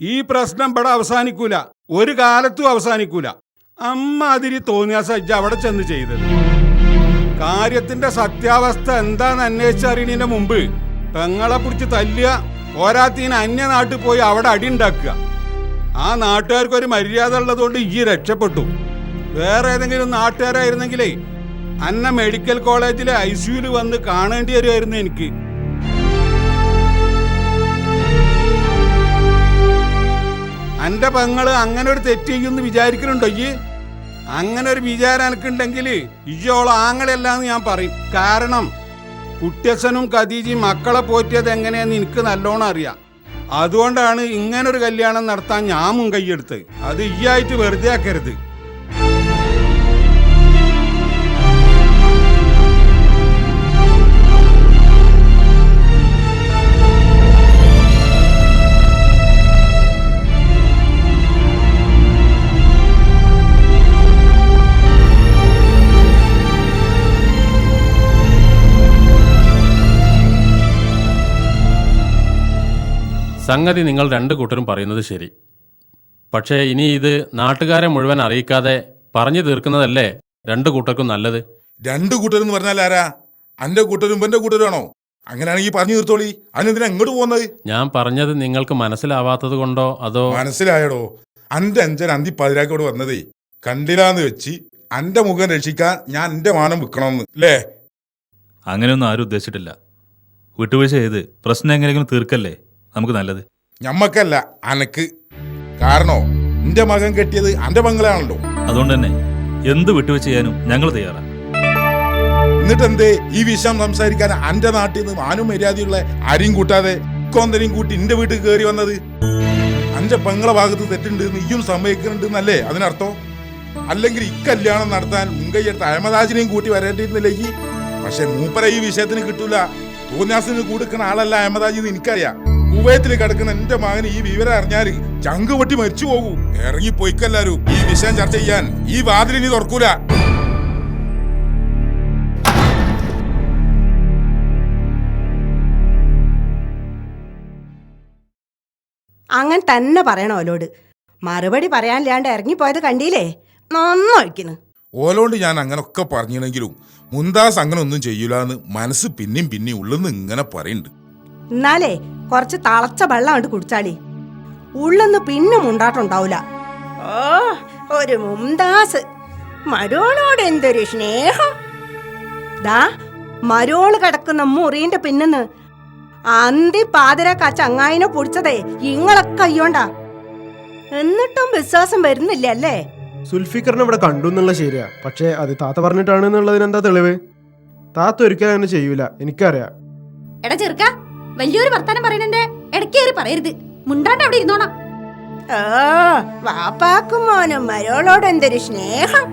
ഈ പ്രശ്നം ഇവിടെ അവസാനിക്കൂല. ഒരു കാലത്തും അവസാനിക്കൂല. അമ്മ അതിരി തോന്നിയ സജ്ജ അവിടെ ചെന്ന് ചെയ്തത്. കാര്യത്തിന്റെ സത്യാവസ്ഥ എന്താന്ന് അന്വേഷിച്ചറിയണതിന്റെ മുമ്പ് പെങ്ങളെ പിടിച്ച് തല്ലുക പോരാത്തിന് അന്യ നാട്ടിൽ പോയി അവിടെ അടി ഉണ്ടാക്കുക. ആ നാട്ടുകാർക്ക് ഒരു മര്യാദ ഉള്ളതുകൊണ്ട് ഈ രക്ഷപ്പെട്ടു. വേറെ ഏതെങ്കിലും നാട്ടുകാരായിരുന്നെങ്കിലേ അന്ന മെഡിക്കൽ കോളേജിലെ ഐ സിയുയിൽ വന്ന് കാണേണ്ടി വരുമായിരുന്നു എനിക്ക്. അന്റെ പെങ്ങൾ അങ്ങനെ ഒരു തെറ്റ് വിചാരിക്കുന്നുണ്ടോ ഈ അങ്ങനെ ഒരു വിചാരം എനിക്കുണ്ടെങ്കിൽ ഇയ്യോളം ആങ്ങളെല്ലാന്ന് ഞാൻ പറയും. കാരണം കുട്ടിയച്ഛനും ഖദീജയും മക്കളെ പോറ്റിയത് എങ്ങനെയാന്ന് എനിക്ക് നല്ലോണം അറിയാം. അതുകൊണ്ടാണ് ഇങ്ങനൊരു കല്യാണം നടത്താൻ ഞാൻ മുൻകൈയെടുത്തത് അത് ഈ ആയിട്ട് വെറുതെ ആക്കരുത്. സംഗതി നിങ്ങൾ രണ്ട് കൂട്ടരും പറയുന്നത് ശരി. പക്ഷേ ഇനി ഇത് നാട്ടുകാരെ മുഴുവൻ അറിയിക്കാതെ പറഞ്ഞു തീർക്കുന്നതല്ലേ രണ്ട് കൂട്ടർക്കും നല്ലത്? രണ്ട് കൂട്ടരെന്ന് പറഞ്ഞാൽ ആരാ? അന്റെ കൂട്ടരും എന്റെ കൂട്ടരാണോ അങ്ങനെയാണെങ്കിൽ പറഞ്ഞു തീർത്തോളി. അതിനെന്തിനാ എങ്ങോട്ട് പോകുന്നത്? ഞാൻ പറഞ്ഞത് നിങ്ങൾക്ക് മനസ്സിലാവാത്തത് കൊണ്ടോ അതോ മനസ്സിലായടോ. അന്റെ അഞ്ചൻ അന്തി പതിരാക്കോട് വന്നതേ കണ്ടില്ലാന്ന് വെച്ച് അന്റെ മുഖം രക്ഷിക്കാൻ ഞാൻ എന്റെ മാനം വിൽക്കണമെന്ന് അല്ലേ? അങ്ങനെയൊന്നും ആരും ഉദ്ദേശിച്ചിട്ടില്ല. വിട്ടുവീഴ്ച ചെയ്ത് പ്രശ്നം എങ്ങനെയെങ്കിലും തീർക്കല്ലേ? നമുക്ക് നല്ലത്. ഞമ്മക്കല്ല അനക്ക് കാരണോ? എന്റെ മകൻ കെട്ടിയത് അന്റെ മംഗളാണല്ലോ അതുകൊണ്ട് തന്നെ എന്ത് വിട്ടുവെച്ച് ചെയ്യാനും ഞങ്ങൾ തയ്യാറാണ് എന്നിട്ട് എന്തേ ഈ വിഷയം സംസാരിക്കാൻ അന്റെ നാട്ടിൽ നിന്ന് മാനും മര്യാദയുള്ള ആരെയും കൂട്ടാതെ കൊന്തനെയും കൂട്ടി എന്റെ വീട്ടിൽ കയറി വന്നത്? അന്റെ പെങ്ങളെ ഭാഗത്ത് തെറ്റുണ്ട് നീയും സമ്മതിക്കുന്നുണ്ട് എന്നല്ലേ അതിനർത്ഥം? അല്ലെങ്കിൽ ഇക്കല്യാണം നടത്താൻ മുൻകൈയെടുത്ത് അഹമ്മദാജിനെയും കൂട്ടി വരേണ്ടിയിരുന്നില്ലെങ്കിൽ പക്ഷെ മൂപ്പര ഈ വിഷയത്തിന് കിട്ടൂല. തോന്നിയാസിന് കൊടുക്കുന്ന ആളല്ല അഹമ്മദാജി എന്ന് എനിക്കറിയാം. കുവൈത്തിൽ കിടക്കുന്ന എന്റെ മകന് ഈ വിവരം അറിഞ്ഞാൽ ചങ്ക് പൊട്ടി മരിച്ചു പോകൂ. ഇറങ്ങി പോയിക്കല്ലാരും ഈ വിഷയം ചർച്ച ചെയ്യാൻ ഈ വാതിൽ ഇനി തുറക്കൂല. അങ്ങനെ തന്നെ പറയണം ഓലോട് മറുപടി പറയാനില്ലാണ്ട് ഇറങ്ങിപ്പോയത് കണ്ടില്ലേ? നന്നൊഴിക്കുന്നു ഓലോണ്ട് ഞാൻ അങ്ങനൊക്കെ പറഞ്ഞില്ലെങ്കിലും മുന്താസ് അങ്ങനെ ഒന്നും ചെയ്യൂലെന്ന് മനസ്സ് പിന്നെയും പിന്നെയും ഉള്ളെന്ന് ഇങ്ങനെ പറയുന്നുണ്ട് എന്നാലേ കുറച്ച് തളച്ച വെള്ളം കണ്ട് കുടിച്ചാലേ. ഉള്ളെന്ന് പിന്നെ മുണ്ടാട്ടുണ്ടാവൂല ഓ ഒരു മുംതാസ്. മരോളോട് എന്തൊരു സ്നേഹം. ദാ മരോൾ കിടക്കുന്ന മുറീന്റെ പിന്നെന്ന് അന്തി പാതിരാക്ക ചങ്ങായിനെ പൊടിച്ചതേ ഇങ്ങളൊക്കെ അയ്യോണ്ടാ എന്നിട്ടും വിശ്വാസം വരുന്നില്ല അല്ലേ? സുൽഫിക്കറിനെ ഇവിടെ കണ്ടു എന്നുള്ള ശരിയാ. പക്ഷേ അത് താത്ത പറഞ്ഞിട്ടാണ് എന്നുള്ളതിന് എന്താ തെളിവ്? താത്ത ഒരിക്കലും അങ്ങനെ ചെയ്യൂല. എനിക്കറിയാം. എടാ ചെറുക്ക വലിയൊരു വർത്താനം ഇടയ്ക്ക് കയറി പറയരുത് മുണ്ടാണ്ട് അവിടെ ഇരുന്നോണം ഓ വാപ്പാക്കും മോനും മരോളോട് എന്തൊരു സ്നേഹം.